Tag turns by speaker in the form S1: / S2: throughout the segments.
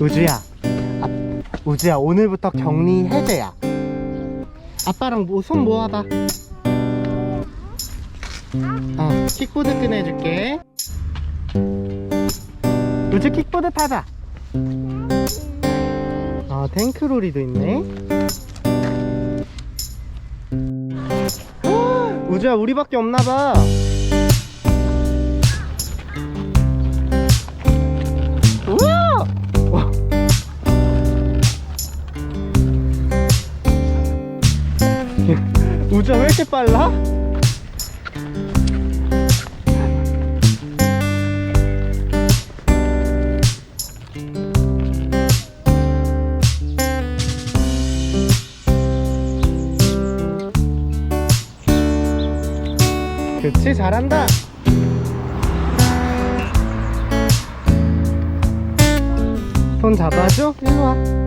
S1: 우주야. 아, 우주야 오늘부터 격리 해제야. 아빠랑 뭐, 손 모아봐. 어 킥보드 꺼내줄게. 우주 킥보드 타자. 아 탱크로리도 있네. 헉, 우주야 우리밖에 없나봐 우주야 왜 이렇게 빨라? 그치 잘한다. 손 잡아줘. 일로 와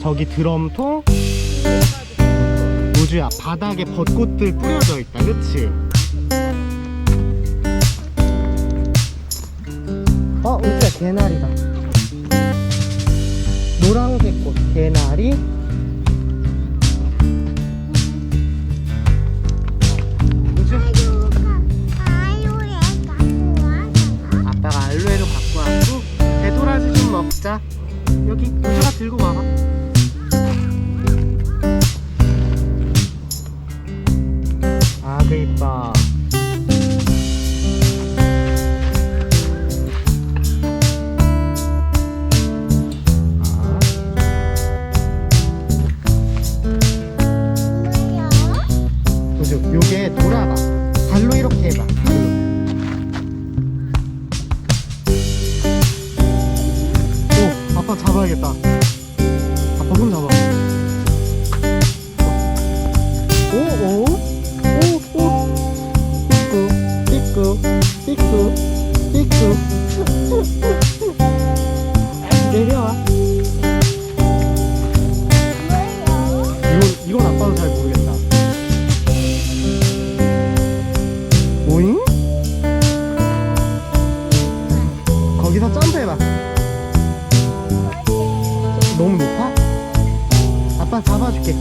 S1: 저기 드럼통? 우주야 바닥에 벚꽃들 뿌려져 있다 그치? 어 우주야 개나리다. 노란색 꽃 개나리? 아빠가 알로에로 갖고 왔고 배도라지 좀 먹자. 여기 우주가 들고 와봐 아 그 이뻐. 아, 우주 요게 돌아봐. 발로 이렇게 해봐. 발로 오 아빠 잡아야겠다. 아빠 손 잡아 내려와. 이건 이건 아빠도 잘 모르겠다. 오잉? 거기서 점프해봐. 너무 높아? 아빠 잡아줄게.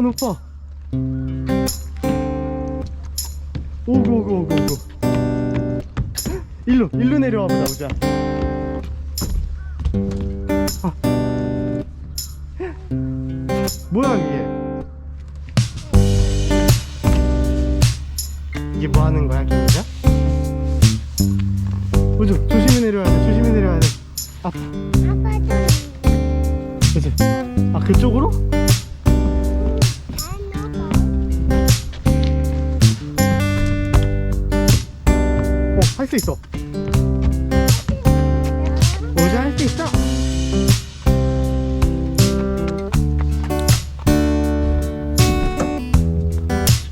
S1: 높아 높아 오고 오고 오고 오고 일로 일로 내려와 보자 보자 아. 뭐야 이게 이게 뭐 하는 거야, 김우자? 우주, 조심히 내려야 돼, 조심히 내려야 돼. 아, 그치? 아, 그쪽으로? 할 수 있어. 우주 할 수 있어.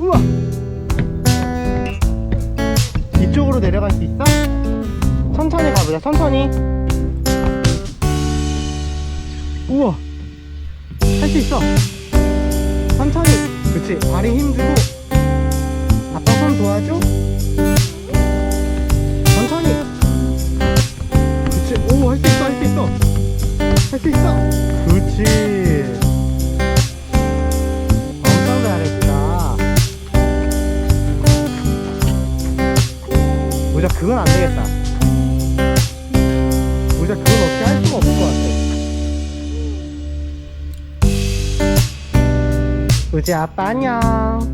S1: 우와! 이쪽으로 내려갈 수 있어? 천천히 가보자 천천히 우와 할 수 있어 천천히 그치 발에 힘주고 아빠 손 도와줘 우자 그건 안 되겠다. 우자 그건 어떻게 할 수가 없을 것 같아. 우지 아빠 안녕.